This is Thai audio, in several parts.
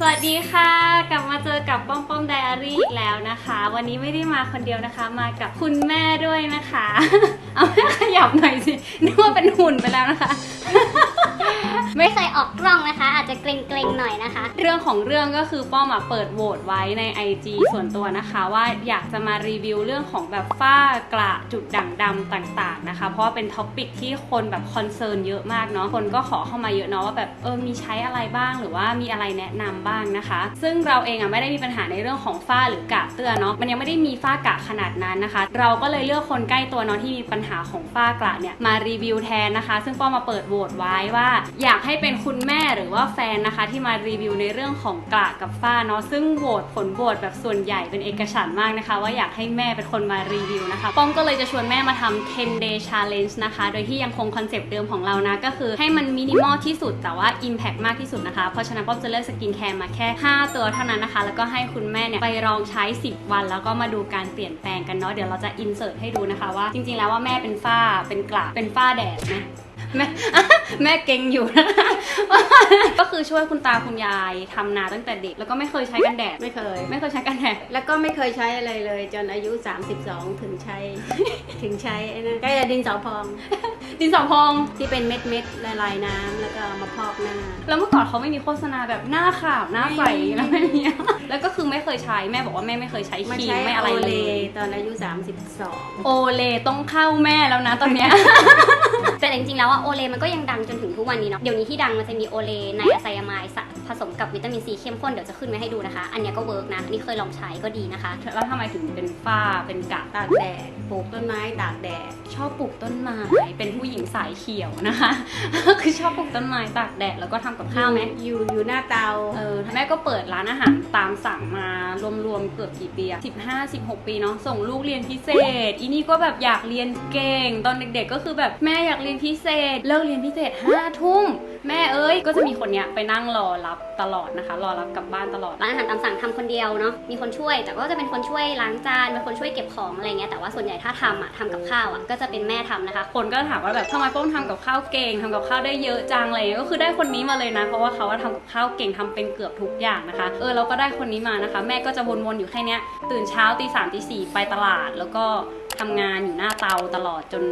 สวัสดีค่ะ กลับมาเจอกับป้อมป้อมไดอารี่อีกแล้วนะคะ วันนี้ไม่ได้มาคนเดียวนะคะ มากับคุณแม่ด้วยนะคะ เอาแม่ขยับหน่อยสินึกว่าเป็นหุ่นไปแล้วนะคะ ไม่เคยออกกล้องนะคะ อาจจะเกรงๆหน่อยนะคะ เรื่องของเรื่องก็คือป้อมอะเปิดโหวตไว้ใน IG ส่วนตัวนะคะ ว่าอยากจะมารีวิวเรื่องของแบบฝ้ากระจุดด่างดำต่างๆนะคะ เพราะว่าเป็นท็อปิกที่คนแบบคอนเซิร์นเยอะมากเนาะคนก็ขอเข้ามาเยอะเนาะว่าแบบเออมีใช้อะไรบ้างหรือว่ามีอะไรแนะนำบ้างนะคะ ซึ่งเราเองอะไม่ได้มีปัญหาในเรื่องของฝ้าหรือกระเตื้อเนาะมันยังไม่ได้มีฝ้ากระขนาดนั้นนะคะ เราก็เลยเลือกคนใกล้ตัวเนาะที่มีปัญหาของฝ้ากระเนี่ยมารีวิวแทนนะคะ ซึ่งป้อมมาเปิดโหวตไว้ว่าอยากให้เป็นคุณแม่หรือว่าแฟนนะคะ ที่มารีวิวในเรื่องของกระกับฝ้าเนาะซึ่งโหวตผลโหวตแบบส่วนใหญ่เป็นเอกฉันท์มากนะคะ ว่าอยากให้แม่เป็นคนมารีวิวนะคะป้อมก็เลยจะชวนแม่มาทำ10 day challenge นะคะ โดยที่ยังคงคอนเซปต์เดิมของเรานะก็คือให้มันมินิมอลที่สุดแต่ว่า impact มากที่สุดนะคะ เพราะฉะนั้นป้อมจะเลือกสกินแคร์มาแค่ 5 ตัวเท่านั้นนะคะ แล้วก็ให้คุณแม่เนี่ยไปลองใช้ 10 วัน แล้วก็มาดูการเปลี่ยนแปลงกันเนาะเดี๋ยวเราจะอินเสิร์ตให้ดูนะคะว่าจริงๆแล้วว่าแม่เป็นฝ้าเป็นกระเป็นฝ้าแดดนะ แม่แม่เก่งอยู่นะคะก็คือช่วยคุณตาคุณยายทำนาตั้งแต่เด็ก แล้วก็ไม่เคยใช้กันแดด ไม่เคย ไม่เคยใช้กันแดด แล้วก็ไม่เคยใช้อะไรเลย จนอายุ 32 ถึงใช้ ถึงใช้ไอ้นั่นก็จะดินสอพอง ดินสอพอง ที่เป็นเม็ดเม็ดๆละลายน้ำแล้วก็เอามาพอกหน้า แล้วเมื่อก่อนเขาไม่มีโฆษณาแบบหน้าขาวหน้าใสแล้วไม่มีแล้วก็คือไม่เคยใช้แม่บอกว่าแม่ไม่เคยใช้มาครีมใช้ไม่อะไรโอเลเลย ตอนอายุ 32 โอเลต้องเข้าแม่แล้วนะตอนเนี้ย แต่จริงๆแล้วอะโอเลมันก็ยังดังจนถึงทุกวันนี้เนาะ เดี๋ยวนี้ที่ดังมันจะมีโอเลไนอะไซยามายสะผสมกับวิตามินซีเข้มข้นเดี๋ยวจะขึ้นไว้ให้ดูนะคะ อันเนี้ยก็เวิร์กนะอันนี้เคยลองใช้ก็ดีนะคะ แล้วทำไมถึงเป็นฝ้า เป็นกระตากแดด ปลูกต้นไม้ตากแดด ชอบปลูกต้นไม้ เป็นผู้หญิงสายเขียวนะคะ คือชอบปลูกต้นไม้ตากแดดแล้วก็ทำกับข้าวไหมอยู่อยู่หน้าเตา เออแม่ก็เปิดร้านอาหารตามสั่งมารวมๆเกือบกี่ปีอะ15 16ปีเนาะ ส่งลูกเรียนพิเศษ อีนี่ก็แบบอยากเรียนเก่ง ตอนเด็กๆก็คือแบบแม่อยากเรียนพิเศษเลิกเรียนพิเศษ5ทุ่มแม่เอ้ยก็จะมีคนเนี้ยไปนั่งรอรับตลอดนะคะ รอรับกลับบ้านตลอด ร้านอาหารตามสั่งทำคนเดียวเนาะ มีคนช่วย แต่ก็จะเป็นคนช่วยล้างจาน เป็นคนช่วยเก็บของอะไรเงี้ย แต่ว่าส่วนใหญ่ถ้าทำอะทำกับข้าวอะก็จะเป็นแม่ทำนะคะ คนก็ถามว่าแบบทำไมป้อมทำกับข้าวเก่งทำกับข้าวได้เยอะจังอะไรเงี้ย ก็คือได้คนนี้มาเลยนะ เพราะว่าเขาว่าทำกับข้าวเก่งทำเป็นเกือบทุกอย่างนะคะ เออเราก็ได้คนนี้มานะคะ แม่ก็จะวนๆอยู่แค่เนี้ย ตื่นเช้าตีสามตีสี่ไปตลาดแล้วก็ ทำงานอยู่หน้าเตาตลอดจน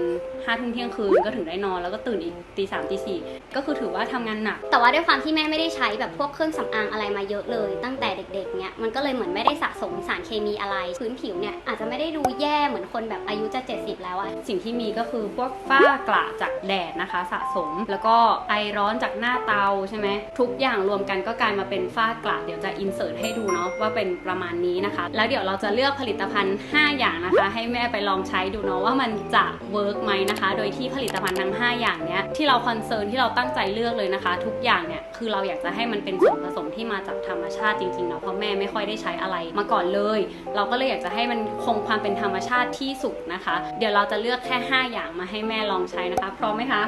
ห้าทุ่มเที่ยงคืนก็ถึงได้นอนแล้วก็ตื่นอีกตีสามตีสี่ ก็คือถือว่าทำงานหนัก แต่ว่าด้วยความที่แม่ไม่ได้ใช้แบบพวกเครื่องสำอางอะไรมาเยอะเลย ตั้งแต่เด็กๆเนี่ยมันก็เลยเหมือนไม่ได้สะสมสารเคมีอะไร พื้นผิวเนี่ยอาจจะไม่ได้ดูแย่เหมือนคนแบบอายุจะ 70 แล้วอะสิ่งที่มีก็คือพวกฝ้ากระจากแดดนะคะ สะสมแล้วก็ไอร้อนจากหน้าเตาใช่ไหมทุกอย่างรวมกันก็กลายมาเป็นฝ้ากระเดี๋ยวจะอินเสิร์ตให้ดูเนาะว่าเป็นประมาณนี้นะคะ แล้วเดี๋ยวเราจะเลือกผลิตภัณฑ์ 5 อย่างนะคะ ให้แม่ไปลองใช้ดูเนาะว่ามันจะเวิร์กไหมนะคะ โดยที่ผลิตภัณฑ์ทั้ง 5 อย่างเนี้ยที่เราคอนเซิร์นที่เราตั้ง้งใจเลือกเลยนะคะ ทุกอย่างเนี่ยคือเราอยากจะให้มันเป็นส่วนผสมที่มาจากธรรมชาติจริงๆเนาะเพราะแม่ไม่ค่อยได้ใช้อะไรมาก่อนเลย เราก็เลยอยากจะให้มันคงความเป็นธรรมชาติที่สุดนะคะ เดี๋ยวเราจะเลือกแค่ 5 อย่างมาให้แม่ลองใช้นะคะ พร้อมไหมคะ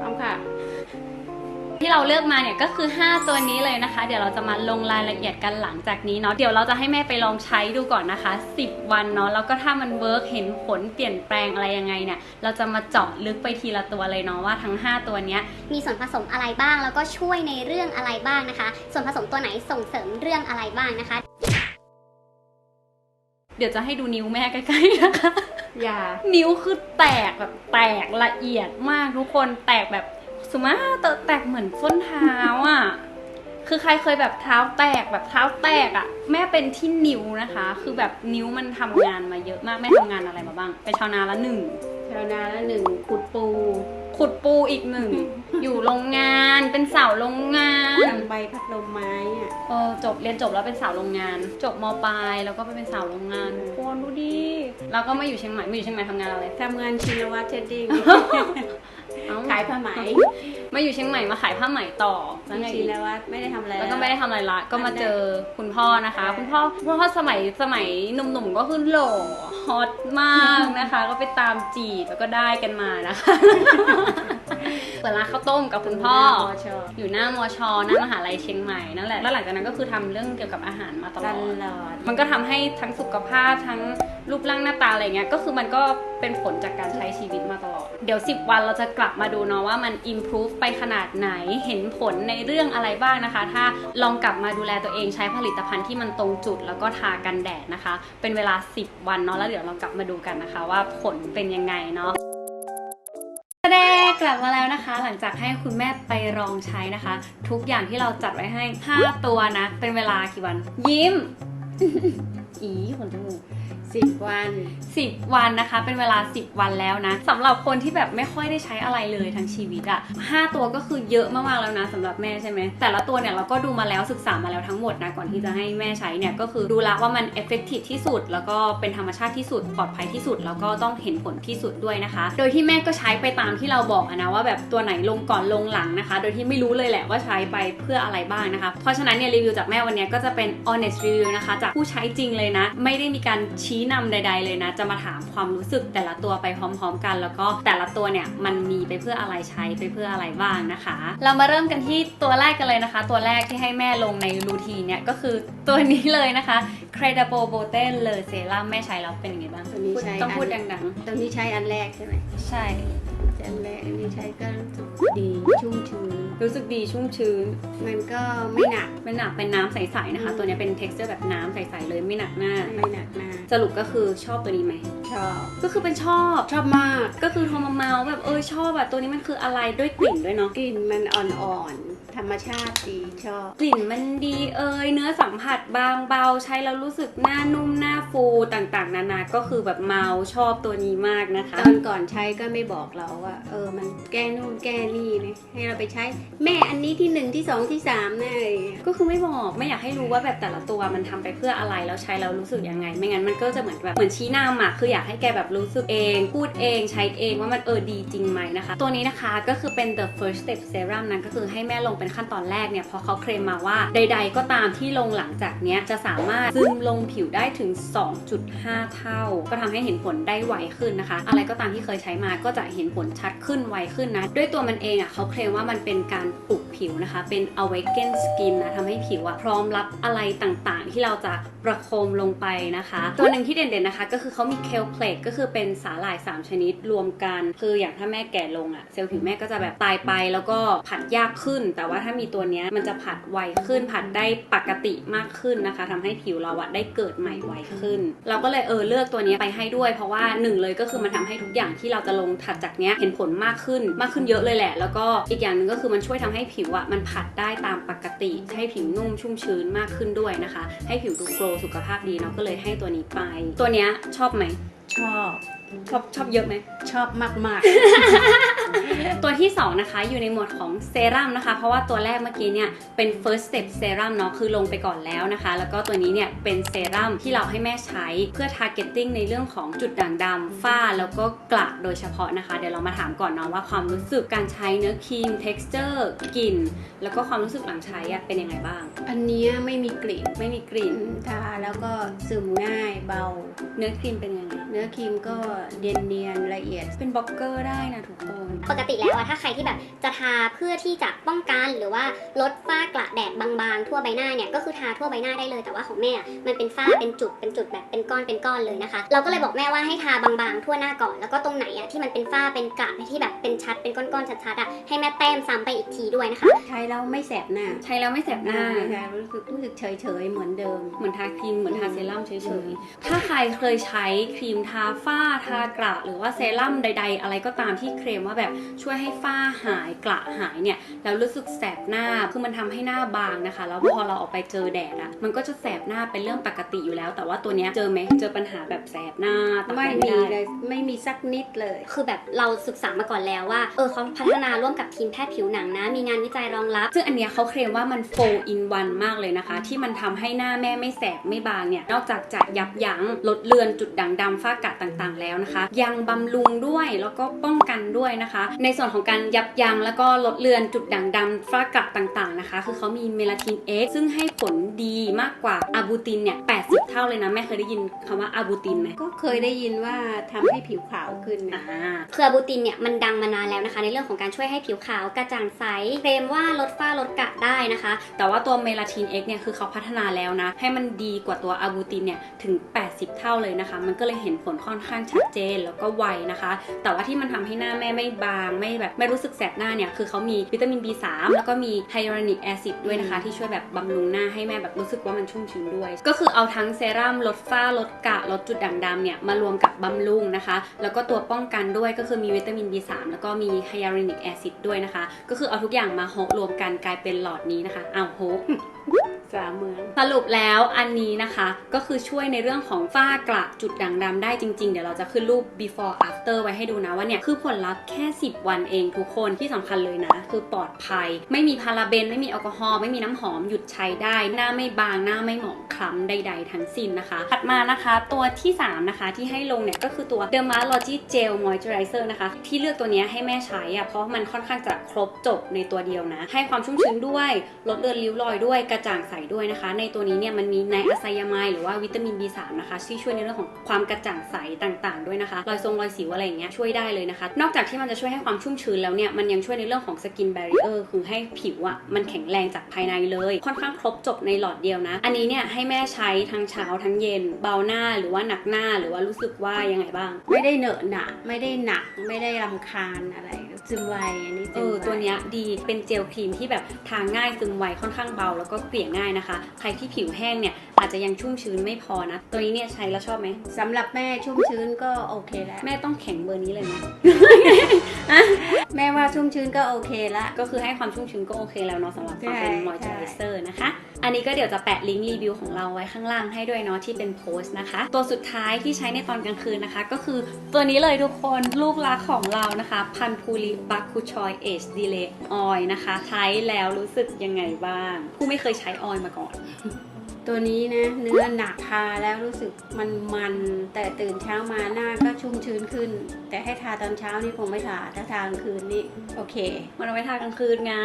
พร้อมค่ะ ที่เราเลือกมาเนี่ยก็คือ 5 ตัวนี้เลยนะคะ เดี๋ยวเราจะมาลงรายละเอียดกันหลังจากนี้เนาะเดี๋ยวเราจะให้แม่ไปลองใช้ดูก่อนนะคะ 10 วันเนาะแล้วก็ถ้ามันเวิร์กเห็นผลเปลี่ยนแปลงอะไรยังไงเนี่ย เราจะมาเจาะลึกไปทีละตัวเลยเนาะว่าทั้ง 5 ตัวเนี้ย มีส่วนผสมอะไรบ้าง แล้วก็ช่วยในเรื่องอะไรบ้างนะคะ ส่วนผสมตัวไหนส่งเสริมเรื่องอะไรบ้างนะคะ เดี๋ยวจะให้ดูนิ้วแม่ใกล้ๆนะคะ อย่า นิ้วคือแตกแบบแตกละเอียดมากทุกคนแตกแบบสุมาเตอะแตกเหมือนส้นเท้าอะคือใครเคยแบบเท้าแตกแบบเท้าแตกอะ แม่เป็นที่นิ้วนะคะ คือแบบนิ้วมันทำงานมาเยอะมากแม่ทำงานอะไรมาบ้างเป็นชาวนาละหนึ่งชาวนาละหนึ่งขุดปู ขุดปูอีกหนึ่ง อยู่โรงงานเป็นสาวโรงงาน ทำใบพัดลมไม้อะเออจบเรียนจบแล้วเป็นสาวโรงงาน จบมปลายแล้วก็ไปเป็นสาวโรงงานทุกคนดูดิแล้วก็มาอยู่เชียงใหม่มาอยู่เชียงใหม่ทำงานอะไร ทำงานชินวัตรเทดดิ้ง เอ้าขายผ้าไหมมาอยู่เชียงใหม่มาขายผ้าไหมต่อแล้วไงชิอีกนวัตรไม่ได้ทำอะไร แล้วก็ไม่ได้ทำอะไรละ ก็มาเจอคุณพ่อนะคะใช่คุณพ่อคุณพ่อสมัยสมัยหนุ่มๆก็คือหล่อ ฮอตมากนะคะ ก็ไปตามจีบแล้วก็ได้กันมานะคะ เปิดร้านข้าวต้มกับคุณพ่อ มชอยู่หน้ามอชอหน้ามหาลัยเชียงใหม่นั่นแหละ แล้วหลังจากนั้นก็คือทำเรื่องเกี่ยวกับอาหารมาตตลอด ลอด มันก็ทำให้ทั้งสุขภาพทั้งรูปร่างหน้าตาอะไรเงี้ย ก็คือมันก็เป็นผลจากการใช้ชีวิตมาตลอด เดี๋ยว 10 วันเราจะกลับมาดูเนาะว่ามัน improve ไปขนาดไหน เห็นผลในเรื่องอะไรบ้างนะคะ ถ้าลองกลับมาดูแลตัวเองใช้ผลิตภัณฑ์ที่มันตรงจุดแล้วก็ทากันแดดนะคะ เป็นเวลา 10 วันเนาะ แล้วเดี๋ยวเรากลับมาดูกันนะคะ ว่าผลเป็นยังไงเนาะแดก ลับมาแล้วนะคะ หลังจากให้คุณแม่ไปลองใช้นะคะ ทุกอย่างที่เราจัดไว้ให้ 5 ตัวนะ เป็นเวลากี่วัน ยิ้ม อีขนจมูก สิบวัน 10 วันนะคะ เป็นเวลา 10 วันแล้วนะสำหรับคนที่แบบไม่ค่อยได้ใช้อะไรเลยทั้งชีวิตอะ่ะ5ตัวก็คือเยอะมากๆแล้วนะสำหรับแม่ใช่ไหมแต่ละตัวเนี่ยเราก็ดูมาแล้วศึกษามาแล้วทั้งหมดนะก่อนที่จะให้แม่ใช้เนี่ยก็คือดูแล้วว่ามัน effective ที่สุด แล้วก็เป็นธรรมชาติที่สุดปลอดภัยที่สุด แล้วก็ต้องเห็นผลที่สุดด้วยนะคะ โดยที่แม่ก็ใช้ไปตามที่เราบอกนะว่าแบบตัวไหนลงก่อนลงหลังนะคะ โดยที่ไม่รู้เลยแหละว่าใช้ไปเพื่ออะไรบ้างนะคะเพราะฉะนั้นเนี่ยรีวิวจากแม่วันนี้ก็จะเป็น honest review นะคะจากผู้ใช้จริงเลยนะ ไม่ได้มีการชีนำใด ๆ เลยนะ จะมาถามความรู้สึกแต่ละตัวไปพร้อม ๆ กัน แล้วก็แต่ละตัวเนี่ยมันมีไปเพื่ออะไรใช้ไปเพื่ออะไรบ้างนะคะ เรามาเริ่มกันที่ตัวแรกกันเลยนะคะ ตัวแรกที่ให้แม่ลงในรูทีนเนี่ยก็คือตัวนี้เลยนะคะ Credible b o t e l e Serum แม่ใช้แล้วเป็นยังไงบ้างตัวนี้พูดใช้ต้องพูดอันดังตัวนี้ใช้อันแรกใช่ไหมๆใช่ อันแรกอันนี้ใช้ก็รู้สึกดีชุ่มชื้นรู้สึกดีชุ่มชื้น มันก็ไม่หนักเป็นหนักเป็นน้ำใสๆนะคะอืมตัวเนี้ยเป็น texture แบบน้ำใสๆเลยไม่หนักหน้า ไม่หนักหนาสรุปก็คือชอบตัวนี้ไหม ชอบ ก็คือเป็นชอบ ชอบมากก็คือโทรมาเมาส์แบบเออชอบอะตัวนี้มันคืออะไรด้วยกลิ่นด้วยเนาะ กลิ่นมันอ่อนๆ ธรรมชาติดีชอบ กลิ่นมันดีเอยเนื้อสัมผัสบางเบาใช้แล้วรู้สึกหน้านุ่มหน้าฟูต่างๆ นานาก็คือแบบเมาชอบตัวนี้มากนะคะ ตอนก่อนใช้ก็ไม่บอกเราว่า เออมันแก้นู่นแก้นี่นะให้เราไปใช้แม่อันนี้ที่หนึ่งที่สองที่สามนะอะไรอย่างเงี้ยก็คือไม่บอกไม่อยากให้รู้ว่าแบบแต่ละตัวมันทำไปเพื่ออะไรแล้วใช้แล้วรู้สึกยังไง ไม่งั้นมันก็จะเหมือนแบบเหมือนชี้นำอะคืออยากให้แกแบบรู้สึกเอง พูดเองใช้เองว่ามันเออดีจริงไหมนะคะ ตัวนี้นะคะก็คือเป็น the first step serum นั้นก็คือให้แม่ลงเป็นขั้นตอนแรกเนี่ยเพราะเขาเคลมมาว่าใด ๆ ก็ตามที่ลงหลังจากเนี้ยจะสามารถซึมลงผิวได้ถึง 2.5 เท่า ก็ทำให้เห็นผลได้ไวขึ้นนะคะ อะไรก็ตามที่เคยใช้มาก็จะเห็นผลชัดขึ้นไวขึ้นนะ ด้วยตัวมันเองอะเขาเคลมว่ามันเป็นการปลุกผิวนะคะ เป็น awaken skin นะทำให้ผิวอะพร้อมรับอะไรต่างๆ ที่เราจะประโคมลงไปนะคะ ตัวหนึ่งที่เด่นๆนะคะ ก็คือเขามี kale plate ก็คือเป็นสาหร่าย 3 ชนิดรวมกัน คืออย่างถ้าแม่แก่ลงอะเซลล์ผิวแม่ก็จะแบบตายไปแล้วก็ผัดยากขึ้นแต่ว่าถ้ามีตัวนี้มันจะผัดไวขึ้นผัดได้ปกติมากขึ้นนะคะทำให้ผิวเราอะได้เกิดใหม่ไวขึ้น เราก็เลยเออเลือกตัวนี้ไปให้ด้วย เพราะว่าหนึ่งเลยก็คือมันทำให้ทุกอย่างที่เราจะลงถัดจากเนี้ยเห็นผลมากขึ้นมากขึ้นเยอะเลยแหละ แล้วก็อีกอย่างหนึ่งก็คือมันช่วยทำให้ผิวอะมันผัดได้ตามปกติ ให้ผิวนุ่มชุ่มชื้นมากขึ้นด้วยนะคะ ให้ผิวดูโกลสุขภาพดีเราก็เลยให้ตัวนี้ไป ตัวเนี้ยชอบไหมชอบ ชอบชอบเยอะไหมชอบมากตัวที่ 2 นะคะ อยู่ในหมวดของเซรั่มนะคะ เพราะว่าตัวแรกเมื่อกี้เนี่ย เป็น first step serum เนาะคือลงไปก่อนแล้วนะคะ แล้วก็ตัวนี้เนี่ย เป็นเซรั่มที่เราให้แม่ใช้เพื่อ targeting ในเรื่องของจุดด่างดำฝ้าแล้วก็กระโดยเฉพาะนะคะ เดี๋ยวเรามาถามก่อนเนาะว่าความรู้สึกการใช้เนื้อครีม texture กลิ่นแล้วก็ความรู้สึกหลังใช้อะเป็นยังไงบ้างๆอันเนี้ยไม่มีกลิ่นไม่มีกลิ่นทาแล้วก็ซึมง่ายเบา เนื้อครีมเป็นยังไงเนื้อครีมก็เนียนเนียนๆละเอียด เป็นบล็อกเกอร์ได้นะทุกคน ปกติแล้วอะถ้าใครที่แบบจะทาเพื่อที่จะป้องกันหรือว่าลดฝ้ากระแดดบางๆ ทั่วใบหน้าเนี่ยก็คือทาทั่วใบหน้าได้เลย แต่ว่าของแม่อะมันเป็นฝ้าเป็นจุดเป็นจุดแบบเป็นก้อนเป็นก้อนเลยนะคะ เราก็เลยบอกแม่ว่าให้ทาบางๆ ทั่วหน้าก่อน แล้วก็ตรงไหนอะที่มันเป็นฝ้าเป็นกระที่แบบเป็นชัดเป็นก้อนๆชัดๆอะให้แม่แต้มซ้ำไปอีกทีด้วยนะคะ ใช้แล้วไม่แสบหน้า ใช้แล้วไม่แสบหน้าใช่รู้สึกรู้สึกเฉยเฉยๆเหมือนเดิม เหมือนทาครีมเหมือนทาเซรั่มเฉยๆ ถ้าใครเคยใช้ครีมทาฝ้าทากระหรือว่าเซรั่มใด ๆ อะไรก็ตามที่เคลมว่าแบบช่วยให้ฝ้าหายกระหายเนี่ยแล้วรู้สึกแสบหน้าคือมันทำให้หน้าบางนะคะ แล้วพอเราออกไปเจอแดดอะมันก็จะแสบหน้าเป็นเรื่องปกติอยู่แล้ว แต่ว่าตัวเนี้ยเจอไหมเจอปัญหาแบบแสบหน้าตาไม่แดมีงเลยไม่มีสักนิดเลย คือแบบเราศึกษามาก่อนแล้วว่าเออเขาพัฒนาร่วมกับทีมแพทย์ผิวหนังนะ มีงานวิจัยรองรับ ซึ่งอันเนี้ยเขาเคลมว่ามัน4 in 1มากเลยนะคะ ที่มันทำให้หน้าแม่ไม่แสบไม่บางเนี่ยนอกจากจะยับยั้งลดเลือนจุดด่างดำฝ้ากระต่างๆ แล้วนะคะ ยังบำรุงด้วยแล้วก็ป้องกันด้วยนะคะ ในส่วนของการยับยั้งแล้วก็ลดเลือนจุดด่างดำฝ้ากระต่างๆนะคะ คือเขามีเมลาทิน X ซึ่งให้ผลดีมากกว่าอะบูตินเนี่ย80 เท่าเลยนะ แม่เคยได้ยินคำว่าอะบูตินไหมก็เคยได้ยินว่าทำให้ผิวขาวขึ้นอ่านะคืออะบูตินเนี่ยมันดังมานานแล้วนะคะ ในเรื่องของการช่วยให้ผิวขาวกระจ่างใสเคลมว่าลดฝ้าลดกระได้นะคะ แต่ว่าตัวเมลาทิน X เนี่ยคือเขาพัฒนาแล้วนะ ให้มันดีกว่าตัวอะบูตินเนี่ยถึง 80 เท่าเลยนะคะ มันก็เลยเห็นผลค่อนข้างชัดเจนแล้วก็ไวนะคะ แต่ว่าที่มันทำให้หน้าแม่ไม่บาง ไม่แบบไม่รู้สึกแสบหน้าเนี่ย คือเขามีวิตามิน B3 แล้วก็มีไฮยาลูรอนิกแอซิดด้วยนะคะ ที่ช่วยแบบบำรุงหน้าให้แม่แบบรู้สึกว่ามันชุ่มชื้นด้วย ก็คือเอาทั้งเซรั่มลดฝ้าลดกระลดจุดด่างดำเนี่ยมารวมกับบำรุงนะคะ แล้วก็ตัวป้องกันด้วยก็คือมีวิตามิน B3 แล้วก็มีไฮยาลูรอนิกแอซิดด้วยนะคะ ก็คือเอาทุกอย่างมาโฮกรวมกันกลายเป็นหลอดนี้นะคะอ้าวโฮก สามเมือง สรุปแล้วอันนี้นะคะ ก็คือช่วยในเรื่องของฝ้ากระจุดด่างดำได้จริง ๆ เดี๋ยวเราจะขึ้นรูป before after ไว้ให้ดูนะว่าเนี่ย คือผลลัพธ์แค่ 10 วันเองทุกคนที่สำคัญเลยนะ คือปลอดภัย ไม่มีพาราเบน ไม่มีแอลกอฮอล์ไม่มีน้ำหอมหยุดใช้ได้ หน้าไม่บางหน้าไม่หมองคล้ำใด ๆ ทั้งสิ้นนะคะ ถัดมานะคะตัวที่ 3 นะคะ ที่ให้ลงเนี่ยก็คือตัว Dermalogy Gel Moisturizer นะคะ ที่เลือกตัวนี้ให้แม่ใช้อะเพราะมันค่อนข้างจะครบจบในตัวเดียวนะ ให้ความชุ่มชื้นด้วยลดเลือนริ้วรอยด้วยกระจ่างใสด้วยนะคะ ในตัวนี้เนี่ยมันมีไนอะไซยามายหรือว่าวิตามิน B3 นะคะที่ช่วยในเรื่องของความกระจ่างใสต่างๆ ด้วยนะคะรอยทรงรอยสิวอะไรอย่างเงี้ยช่วยได้เลยนะคะ นอกจากที่มันจะช่วยให้ความชุ่มชื้นแล้วเนี่ยมันยังช่วยในเรื่องของสกินแบรีเออร์คือให้ผิวอะมันแข็งแรงจากภายในเลย ค่อนข้างครบจบในหลอดเดียวนะ อันนี้เนี่ยให้แม่ใช้ทั้งเช้าทั้งเย็น เบาหน้าหรือว่าหนักหน้าหรือว่ารู้สึกว่ายังไงบ้าง ไม่ได้เหนอะหนะไม่ได้หนักไม่ได้รำคาญอะไร ซึมไวอันนี้เอซึมอไว ตัวเนี้ยดีเป็นเจลครีมที่แบบทาง่ายซึมไวค่อนข้างเบา แล้วก็เกลี่ยง่ายนะคะ ใครที่ผิวแห้งเนี่ยอาจจะยังชุ่มชื้นไม่พอนะ ตัวนี้เนี่ยใช้แล้วชอบไหมสำหรับแม่ชุ่มชื้นก็โอเคแล้ว แม่ต้องแข็งเบอร์นี้เลยนะ แม่ว่าชุ่มชื้นก็โอเคละ ก็คือให้ความชุ่มชื้นก็โอเคแล้วเนาะสำหรับความเป็นมอยเจอไรเซอร์นะคะ อันนี้ก็เดี๋ยวจะแปะลิงก์รีวิวของเราไว้ข้างล่างให้ด้วยเนาะที่เป็นโพสต์นะคะ ตัวสุดท้ายที่ใช้ในตอนกลางคืนนะคะ ก็คือตัวนี้เลยทุกคนลูกรักของเรานะคะพันพูริบักคูชอยเอชดีเลออยนะคะ ใช้แล้วรู้สึกยังไงบ้างผู้ไม่เคยใช้ออยมาก่อน ตัวนี้นะเนื้อหนักทาแล้วรู้สึกมันมันๆแต่ตื่นเช้ามาหน้าก็ชุ่มชื้นขึ้น แต่ให้ทาตอนเช้านี่คงไม่ทาถ้าทากลางคืนนี่โอเค มันเอาไว้ทากลางคืนไง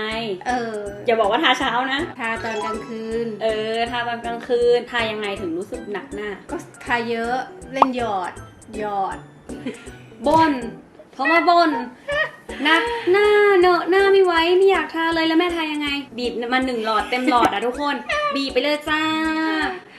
เอออย่าบอกว่าทาเช้านะ ทาตอนกลางคืน เออ ทาตอนกลางคืน ทายังไงถึงรู้สึกหนักหน้า ก็ทาเยอะเล่นหยอดหยอดบนเพราะว่าบนหนักหน้าเนอะหน้าไม่ไหวไม่อยากทาเลยแล้วแม่ทายังไง บีบมาหนึ่งหลอดเต็มหลอดอะทุกคน บีบไปเลยจ้า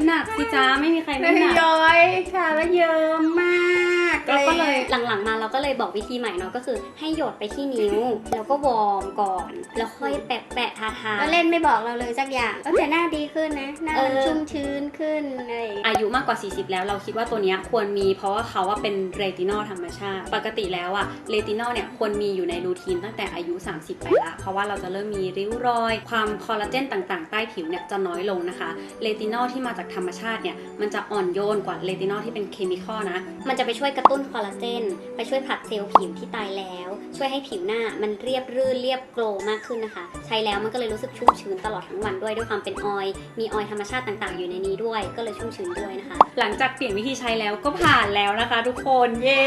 หนักสิจ้าไม่มีใครไม่หนัก ย้อยค่ะแล้วเยิ้มมาก เราก็เลยหลังๆมาเราก็เลยบอกวิธีใหม่เนาะก็คือให้หยดไปที่นิ้ว แล้วก็วอร์มก่อน แล้วค่อยแปะแปะๆทาทาก็เล่นไม่บอกเราเลยสักอย่างก็แต่หน้าดีขึ้นนะหน้ามันเออชุ่มชื้นขึ้นอะไรอย่างเงี้ยอายุมากกว่า 40 แล้วเราคิดว่าตัวเนี้ยควรมีเพราะว่าเขาว่าเป็นเรตินอลธรรมชาติ ปกติแล้วอะเรตินอลเนี่ยควรมีอยู่ในรูทีนตั้งแต่อายุ 30 ไปละ เพราะว่าเราจะเริ่มมีริ้วรอย ความคอลลาเจนต่างๆ ใต้ผิวเนี่ยจะน้อยลงนะคะเรตินอลที่มาจากธรรมชาติเนี่ยมันจะอ่อนโยนกว่าเรตินอลที่เป็นเคมีคอลนะ มันจะไปช่วยกระตุ้นคอลลาเจน ไปช่วยผลัดเซลล์ผิวที่ตายแล้ว ช่วยให้ผิวหน้ามันเรียบรื่นเรียบโกลว์มากขึ้นนะคะ ใช้แล้วมันก็เลยรู้สึกชุ่มชื้นตลอดทั้งวันด้วยด้วยความเป็นออยล์มีออยล์ธรรมชาติต่างๆ อยู่ในนี้ด้วย ก็เลยชุ่มชื้นด้วยนะคะ หลังจากเปลี่ยนวิธีใช้แล้วก็ผ่านแล้วนะคะ ทุกคนเย้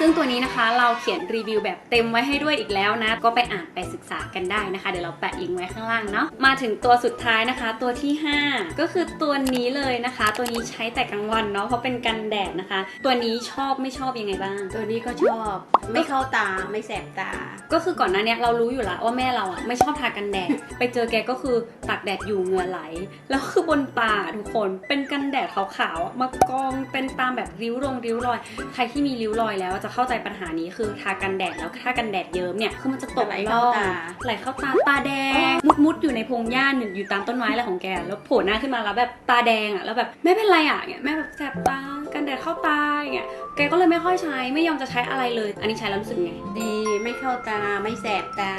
ซึ่งตัวนี้นะคะเราเขียนรีวิวแบบเต็มไว้ให้ด้วยอีกแล้วนะ ก็ไปอ่านไปศึกษากันได้นะคะ เดี๋ยวเราแปะลิงก์ไว้ข้างล่างเนาะมาถึงตัวสุดท้ายนะคะ ตัวที่ 5 ก็คือตัวนี้เลยนะคะ ตัวนี้ใช้แต่กลางวันเนาะเพราะเป็นกันแดดนะคะ ตัวนี้ชอบไม่ชอบยังไงบ้าง ตัวนี้ก็ชอบ ไม่เข้าตาไม่แสบตา ก็คือก่อนหน้าเนี้ยเรารู้อยู่แล้วว่าแม่เราอะไม่ชอบทากันแดด ไปเจอแกก็คือตากแดดอยู่เหงื่อไหล แล้วคือบนตาทุกคนเป็นกันแดดขาวๆอะมากองเป็นตามแบบริ้วรงริ้วรอย ใครที่มีริ้วรอยแล้วจะเข้าใจปัญหานี้คือทากันแดดแล้วถ้ากันแดดเยิ้มเนี่ยคือมันจะตกไหลล่เข้าองตาไหลเข้าตาตาแดงมุดๆอยู่ในพงหญ้าอยู่อยู่ตามต้นไม้อะไรของแก แล้วโผล่หน้าขึ้นมาแล้วแบบตาแดงอะแล้วแบบไม่เป็นไรอะเนี่ยแม่แบบแสบตากันแดดเข้าตาอย่างเงี้ยแกก็เลยไม่ค่อยใช้ไม่ยอมจะใช้อะไรเลย อันนี้ใช้แล้วรู้สึกไงดีไม่เข้าตาไม่แสบตา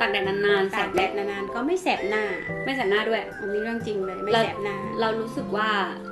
ตากแดดนานๆแสตากบแดแดดดนานๆก็ไม่แสบหน้า ไม่แสบหน้าด้วยอันนี้เรื่องจริงเลยไม่แล้วแสบหน้า เรารู้สึกว่า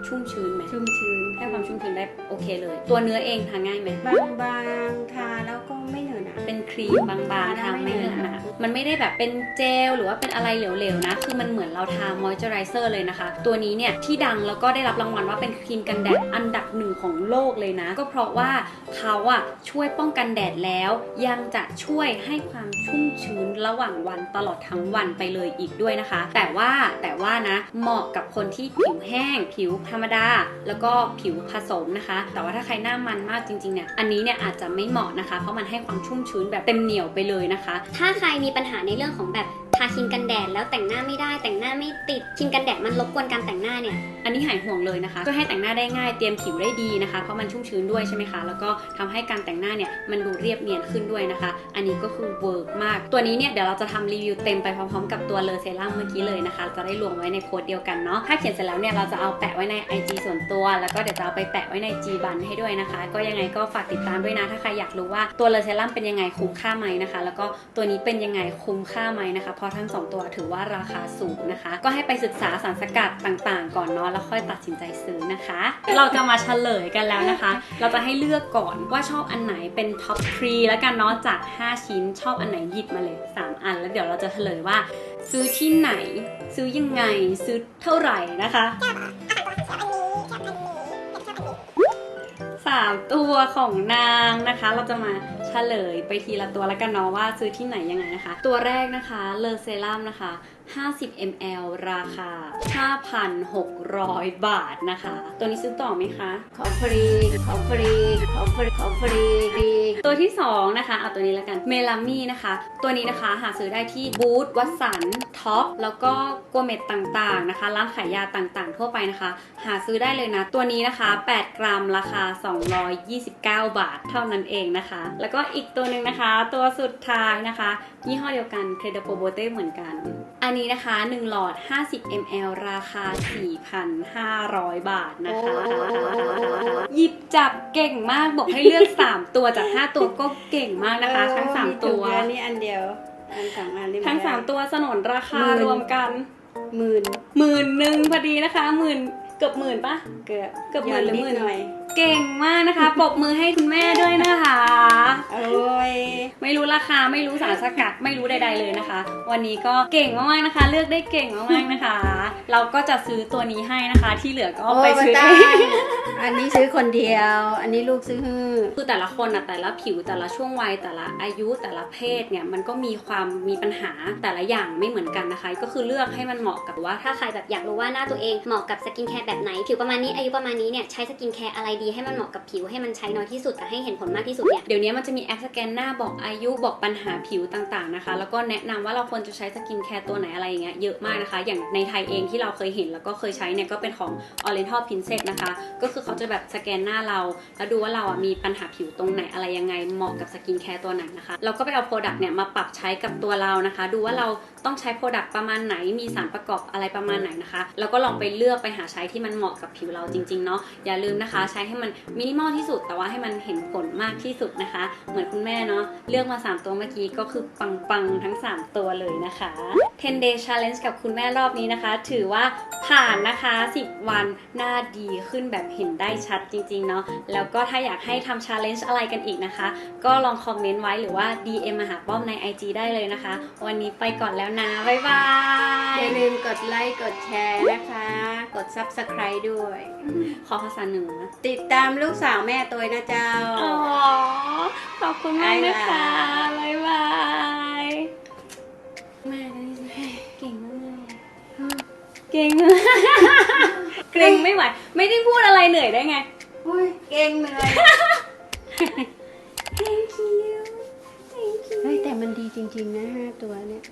ชุ่มชื้นไหมชุ่มชื้นให้ความชุ่มชื้นได้โอเคเลย ตัวเนื้อเองทานง่ายไหมบางๆทาแล้วก็ไม่ เหนอะหนะเป็นครีมบางๆทาไม่เหนอะหนะมันไม่ได้แบบเป็นเจลหรือว่าเป็นอะไรเหลวๆนะ คือมันเหมือนเราทามอยเจอไรเซอร์เลยนะคะ ตัวนี้เนี่ยที่ดังแล้วก็ได้รับรางวัลว่าเป็นครีมกันแดดอันดับหนึ่งของโลกเลยนะ ก็เพราะว่าเขาอะช่วยป้องกันแดดแล้ว ยังจะช่วยให้ความชุ่มชื้นระหว่างวันตลอดทั้งวันไปเลยอีกด้วยนะคะ แต่ว่าแต่ว่านะเหมาะกับคนที่ผิวแห้ง ผิวธรรมดา แล้วก็ผิวผสมนะคะ แต่ว่าถ้าใครหน้ามันมากจริงๆเนี่ยอันนี้เนี่ยอาจจะไม่เหมาะนะคะ เพราะมันให้ความชุ่มชื้นแบบเต็มเหนียวไปเลยนะคะ ถ้าใครมีปัญหาในเรื่องของแบบาครีมกันแดดแล้วแต่งหน้าไม่ได้ แต่งหน้าไม่ติดครีมกันแดดมันรบกวนการแต่งหน้าเนี่ย อันนี้หายห่วงเลยนะคะช่วยให้แต่งหน้าได้ง่ายเตรียมผิวได้ดีนะคะ เพราะมันชุ่มชื้นด้วยใช่ไหมคะ แล้วก็ทำให้การแต่งหน้าเนี่ยมันดูเรียบเนียนขึ้นด้วยนะคะ อันนี้ก็คือเวิร์กมาก ตัวนี้เนี่ยเดี๋ยวเราจะทำรีวิวเต็มไปพร้อมๆกับตัวเลอเซรั่มเมื่อกี้เลยนะคะ จะได้รวมไว้ในโพสต์เดียวกันเนาะถ้าเขียนเสร็จแล้วเนี่ยเราจะเอาแปะไว้ใน IG ส่วนตัว แล้วก็เดี๋ยวจะเอาไปแปะไว้ใน G บันให้ด้วยนะคะ ก็ยังไงก็ฝากติดตามด้วยนะถ้าใครอยากรู้ว่าตัวเลอเซรั่มเป็นยังไงคุ้มค่าไหมนะคะ แล้วก็ตัวนี้เป็นยังไงคุ้มค่าไหมนะคะพราะทั้งสองตัวถือว่าราคาสูงนะคะ ก็ให้ไปศึกษาสารสกัดต่างๆ ก่อนเนาะแล้วค่อยตัดสินใจซื้อนะคะ เราจะมาเฉลยกันแล้วนะคะ เราจะให้เลือกก่อนว่าชอบอันไหนเป็นท็อปทรีแล้วกันเนาะจาก 5 ชิ้นชอบอันไหนหยิบมาเลย 3 อัน แล้วเดี๋ยวเราจะเฉลยว่า ซื้อที่ไหน ซื้อยังไงซื้อเท่าไหร่นะคะ 3 ตัวของนางนะคะ เราจะมาเฉลยไปทีละตัวแล้วกันเนาะว่าซื้อที่ไหนยังไงนะคะ ตัวแรกนะคะเลอเซรั่มนะคะ50 ml ราคา 5,600 บาทนะคะ ตัวนี้ซื้อต่อไหมคะ ของฟรี ของฟรี ของฟรี ของฟรีฟรี ตัวที่ 2 นะคะ เอาตัวนี้แล้วกัน เมลามี่นะคะ ตัวนี้นะคะหาซื้อได้ที่บูธวัสันท็อป แล้วก็กัวเม็ดต่างๆนะคะ ร้านขายยาต่างๆ ทั่วไปนะคะ หาซื้อได้เลยนะ ตัวนี้นะคะ 8 กรัมราคา 229 บาทเท่านั้นเองนะคะ แล้วก็อีกตัวหนึ่งนะคะ ตัวสุดท้ายนะคะ ยี่ห้อเดียวกัน c r e d o p o b o t e เหมือนกันอันนี้นะคะ 1 หลอด 50 ml ราคา 4,500 บาทนะคะ หยิบจับเก่งมาก บอกให้เลือก 3 ตัวจาก 5 ตัวก็เก่งมากนะคะ ทั้ง 3 ตัวอันนี้อันเดียวอันสองอันนี้ทั้ง 3 ตัวสนนราคาหมื่นรวมกันหมื่นหมื่นหนึ่งพอดีนะคะหมื่นเกือบหมื่นปะเกือบเกือบหมื่นหรือหมื่นดหน่อยเก่งมากนะคะปรบมือให้คุณแม่ด้วยนะคะโอ้ยไม่รู้ราคาไม่รู้สารสกัดไม่รู้ใด ๆเลยนะคะ วันนี้ก็เก่งมากๆนะคะ เลือกได้เก่งมากๆนะคะ เราก็จะซื้อตัวนี้ให้นะคะ ที่เหลือก็เอาไปโอ้ยซื้อมาเอตั้งงอันนี้ซื้อคนเดียว อันนี้ลูกซื้อฮื้อคือแต่ละคนอะแต่ละผิวแต่ละช่วงวัยแต่ละอายุแต่ละเพศเนี่ยมันก็มีความมีปัญหาแต่ละอย่างไม่เหมือนกันนะคะ ก็คือเลือกให้มันเหมาะกับว่าถ้าใครแบบอยากรู้ว่าหน้าตัวเองเหมาะกับสกินแคร์แบบไหนผิวประมาณนี้อายุประมาณนี้เนี่ยใช้สกินแคร์อะไรดีให้มันเหมาะกับผิวให้มันใช้น้อยที่สุดแต่ให้เห็นผลมากที่สุดเนี่ยเดี๋ยวนี้มันจะมีแอปสแกนหน้าบอกอายุบอกปัญหาผิวต่างๆนะคะ แล้วก็แนะนำว่าเราควรจะใช้สกินแคร์ตัวไหนอะไรอย่างเงี้ยเยอะมากนะคะ อย่างในไทยเองที่เราเคยเห็นแล้วก็เคยใช้เนี่ยก็เป็นของ Oriental Princess นะคะ ก็คือเขาจะแบบสแกนหน้าเรา แล้วดูว่าเราอะมีปัญหาผิวตรงไหนอะไรยังไงเหมาะกับสกินแคร์ตัวไหนนะคะเราก็ไปเอาโปรดักต์เนี่ยมาปรับใช้กับตัวเรานะคะ ดูว่าเราต้องใช้โปรดักต์ประมาณไหนมีสารประกอบอะไรประมาณไหนนะคะแล้วก็ลองไปเลือกไปหาใช้ที่มันเหมาะกับผิวเราจริงๆเนาะอย่าลืมนะคะใช้ให้มันมินิมอลที่สุด แต่ว่าให้มันเห็นผลมากที่สุดนะคะ เหมือนคุณแม่เนาะเลือกมา 3 ตัวเมื่อกี้ก็คือปังๆทั้ง 3 ตัวเลยนะคะ 10 day challenge กับคุณแม่รอบนี้นะคะ ถือว่าผ่านนะคะ 10 วันหน้าดีขึ้นแบบเห็นได้ชัดจริงๆเนาะแล้วก็ถ้าอยากให้ทำ challenge อะไรกันอีกนะคะ ก็ลองคอมเมนต์ไว้หรือว่า DM มาหาป้อมใน IG ได้เลยนะคะ วันนี้ไปก่อนแล้วนะ บ๊ายบาย อย่าลืมกดไลค์ กดแชร์นะคะ กด subscribe ด้วย ขอภาษาเหนือติดตามลูกสาวแม่ตัวนะเจ้า อ๋อ ขอบคุณมากนะคะบ๊ายบายแม่ก็นี่สิเก่งมากเลยเก่งมากเก่งไม่ไหว ไม่ได้พูดอะไรเหนื่อยได้ไงอุ้ยเก่งเหนื่อย Thank you Thank you เฮ้ยแต่มันดีจริงๆนะห้าตัวเนี่ย